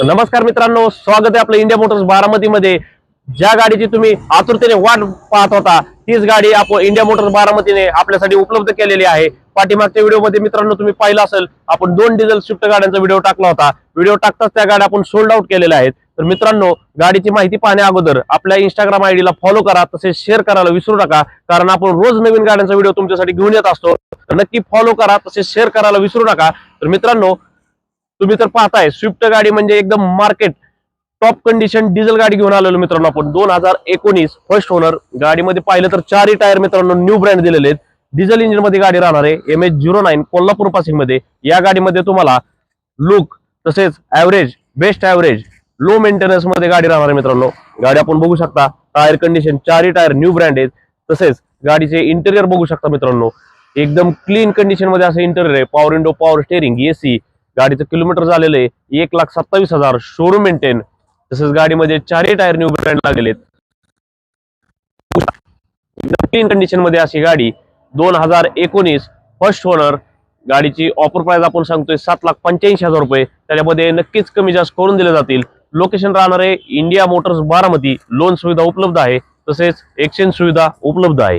तर नमस्कार मित्रांनो स्वागत आहे आपलं इंडिया मोटर्स बारामतीमध्ये. ज्या गाडीची तुम्ही आतुरतेने वाट पाहत होता तीच गाडी आपण इंडिया मोटर्स बारामतीने आपल्यासाठी उपलब्ध केलेली आहे. पाठीमागच्या व्हिडिओमध्ये मित्रांनो तुम्ही पाहिलं असेल आपण दोन डिझेल स्विफ्ट गाड्यांचा व्हिडिओ टाकला होता. व्हिडिओ टाकताच त्या गाड्या आपण सोल्ड आउट केलेल्या आहेत. तर मित्रांनो गाडीची माहिती पाहण्या अगोदर आपल्या इंस्टाग्राम आयडीला फॉलो करा तसेच शेअर करायला विसरू नका कारण आपण रोज नवीन गाड्यांचा व्हिडिओ तुमच्यासाठी घेऊन येत असतो. नक्की फॉलो करा तसेच शेअर करायला विसरू नका. तर मित्रांनो तुम्ही तर पाहताय स्विफ्ट गाडी म्हणजे एकदम मार्केट टॉप कंडिशन डिझेल गाडी घेऊन आलेलो मित्रांनो आपण. दोन हजार एकोणीस फर्स्ट ओनर गाडीमध्ये पाहिलं तर चारही टायर मित्रांनो न्यू ब्रँड दिलेले आहेत. डिझेल इंजिनमध्ये गाडी राहणार आहे. M H zero nine Kolhapur पासिंगमध्ये. या गाडीमध्ये तुम्हाला लुक तसेच ऍव्हरेज बेस्ट ऍव्हरेज लो मेंटेनन्समध्ये गाडी राहणार आहे मित्रांनो. गाडी आपण बघू शकता. टायर कंडिशन चारही टायर न्यू ब्रँड आहेत. तसेच गाडीचे इंटेरियर बघू शकता मित्रांनो. एकदम क्लीन कंडिशनमध्ये असं इंटेरियर आहे. Power window power steering AC गाडीचं किलोमीटर झालेलं आहे. एक लाख सत्तावीस हजार शोरूम मेंटेन तसंच गाडीमध्ये चारही टायर न्यू ब्रँड लागलेले क्लीन कंडिशनमध्ये अशी गाडी दोन हजार एकोणीस फर्स्ट ओनर गाडीची ऑफर प्राइस आपण सांगतोय सात लाख पंच्याऐंशी हजार रुपये. त्याच्यामध्ये नक्कीच कमी जास्त करून दिले जातील. लोकेशन राहणार आहे इंडिया मोटर्स बारामती लोन सुविधा उपलब्ध आहे. तसेच एक्सचेंज सुविधा उपलब्ध आहे.